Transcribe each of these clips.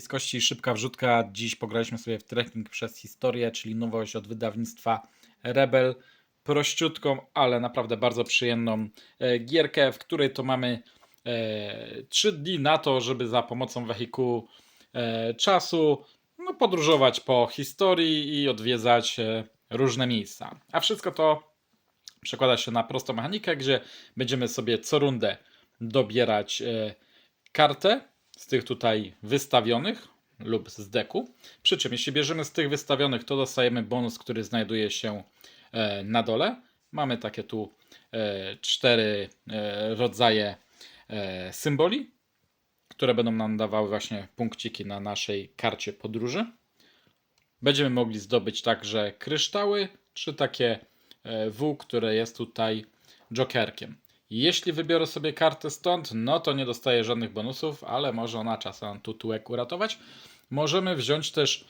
bliskości szybka wrzutka. Dziś pograliśmy sobie w Trekking przez historię, czyli nowość od wydawnictwa Rebel. Prościutką, ale naprawdę bardzo przyjemną e, gierkę, w której to mamy e, 3 dni na to, żeby za pomocą wehikułu e, czasu no, podróżować po historii i odwiedzać e, różne miejsca. A wszystko to przekłada się na prostą mechanikę, gdzie będziemy sobie co rundę dobierać e, kartę z tych tutaj wystawionych lub z deku. Przy czym jeśli bierzemy z tych wystawionych, to dostajemy bonus, który znajduje się e, na dole. Mamy takie tu e, cztery e, rodzaje symboli, które będą nam dawały właśnie punkciki na naszej karcie podróży. Będziemy mogli zdobyć także kryształy, czy takie W, które jest tutaj jokerkiem. Jeśli wybiorę sobie kartę stąd, no to nie dostaję żadnych bonusów, ale może ona czasem tu tułek uratować. Możemy wziąć też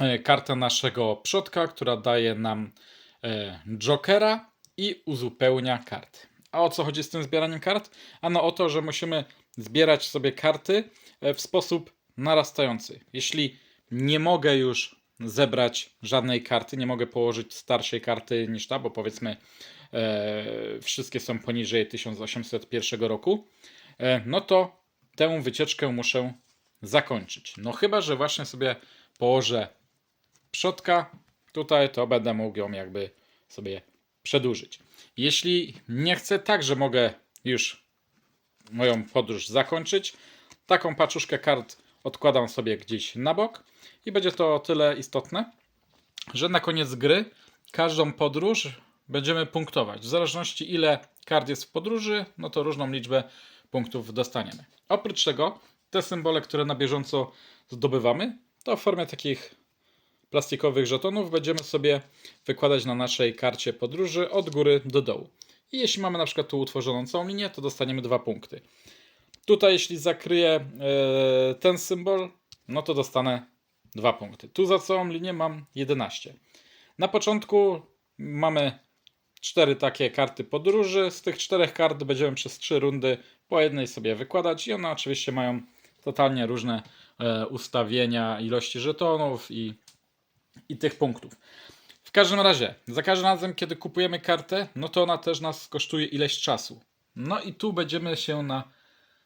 e, kartę naszego przodka, która daje nam e, jokera i uzupełnia karty. A o co chodzi z tym zbieraniem kart? Ano o to, że musimy zbierać sobie karty e, w sposób narastający. Jeśli nie mogę już zebrać żadnej karty, nie mogę położyć starszej karty niż ta, bo powiedzmy wszystkie są poniżej 1801 roku, e, no to tę wycieczkę muszę zakończyć. No chyba, że właśnie sobie położę przodka tutaj, to będę mógł ją jakby sobie przedłużyć. Jeśli nie chcę, także mogę już moją podróż zakończyć. Taką paczuszkę kart odkładam sobie gdzieś na bok i będzie to o tyle istotne, że na koniec gry każdą podróż będziemy punktować. W zależności ile kart jest w podróży, no to różną liczbę punktów dostaniemy. Oprócz tego te symbole, które na bieżąco zdobywamy, to w formie takich plastikowych żetonów będziemy sobie wykładać na naszej karcie podróży od góry do dołu. I jeśli mamy na przykład tu utworzoną całą linię, to dostaniemy dwa punkty. Tutaj jeśli zakryję e, ten symbol, no to dostanę dwa punkty. Tu za całą linię mam 11. Na początku mamy cztery takie karty podróży. Z tych czterech kart będziemy przez trzy rundy po jednej sobie wykładać i one oczywiście mają totalnie różne e, ustawienia ilości żetonów i, i tych punktów. W każdym razie, za każdym razem, kiedy kupujemy kartę, no to ona też nas kosztuje ileś czasu. No i tu będziemy się na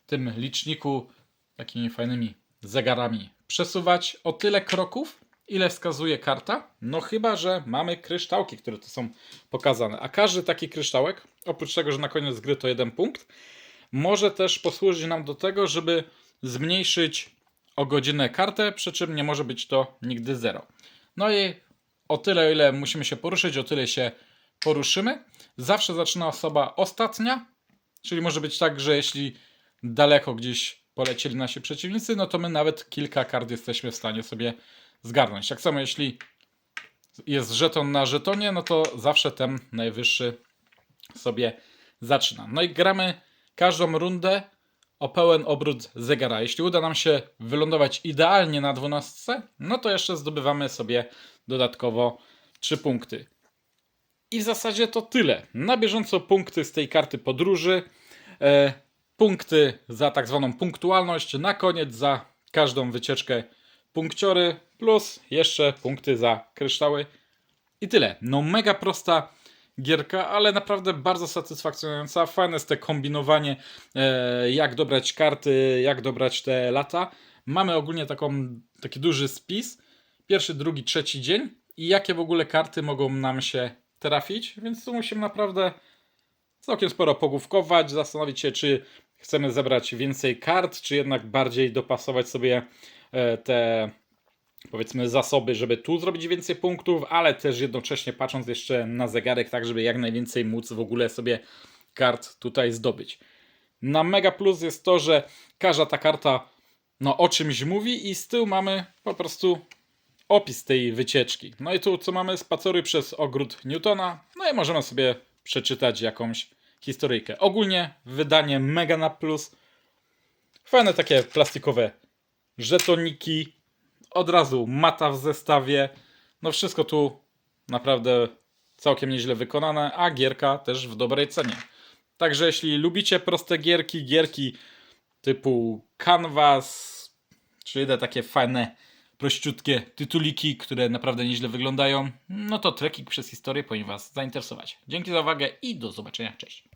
tym liczniku takimi fajnymi zegarami przesuwać o tyle kroków, ile wskazuje karta. No chyba, że mamy kryształki, które tu są pokazane. A każdy taki kryształek, oprócz tego, że na koniec gry to jeden punkt, może też posłużyć nam do tego, żeby zmniejszyć o godzinę kartę, przy czym nie może być to nigdy zero. No i o tyle, ile musimy się poruszyć, o tyle się poruszymy. Zawsze zaczyna osoba ostatnia, czyli może być tak, że jeśli daleko gdzieś polecieli nasi przeciwnicy, no to my nawet kilka kart jesteśmy w stanie sobie zgarnąć. Tak samo jeśli jest żeton na żetonie, no to zawsze ten najwyższy sobie zaczyna. No i gramy każdą rundę o pełen obrót zegara. Jeśli uda nam się wylądować idealnie na 12, no to jeszcze zdobywamy sobie dodatkowo 3 punkty. I w zasadzie to tyle. Na bieżąco punkty z tej karty podróży, e, punkty za tak zwaną punktualność, na koniec za każdą wycieczkę punkciory, plus jeszcze punkty za kryształy. I tyle. No mega prosta gierka, ale naprawdę bardzo satysfakcjonująca. Fajne jest te kombinowanie, e, jak dobrać karty, jak dobrać te lata. Mamy ogólnie taką, taki duży spis. Pierwszy, drugi, trzeci dzień i jakie w ogóle karty mogą nam się trafić, więc tu musimy naprawdę całkiem sporo pogłówkować, zastanowić się, czy chcemy zebrać więcej kart, czy jednak bardziej dopasować sobie e, te powiedzmy zasoby, żeby tu zrobić więcej punktów, ale też jednocześnie patrząc jeszcze na zegarek, tak żeby jak najwięcej móc w ogóle sobie kart tutaj zdobyć. Na Mega Plus jest to, że każda ta karta no, o czymś mówi i z tyłu mamy po prostu opis tej wycieczki. No i tu co mamy? Spaceruj przez ogród Newtona. No i możemy sobie przeczytać jakąś historyjkę. Ogólnie wydanie mega na plus. Fajne takie plastikowe żetoniki. Od razu mata w zestawie. No wszystko tu naprawdę całkiem nieźle wykonane, a gierka też w dobrej cenie. Także jeśli lubicie proste gierki, gierki typu Canvas, Czyli te takie fajne, prościutkie tytuliki, które naprawdę nieźle wyglądają. No to trekking przez historię powinien Was zainteresować. Dzięki za uwagę i do zobaczenia. Cześć.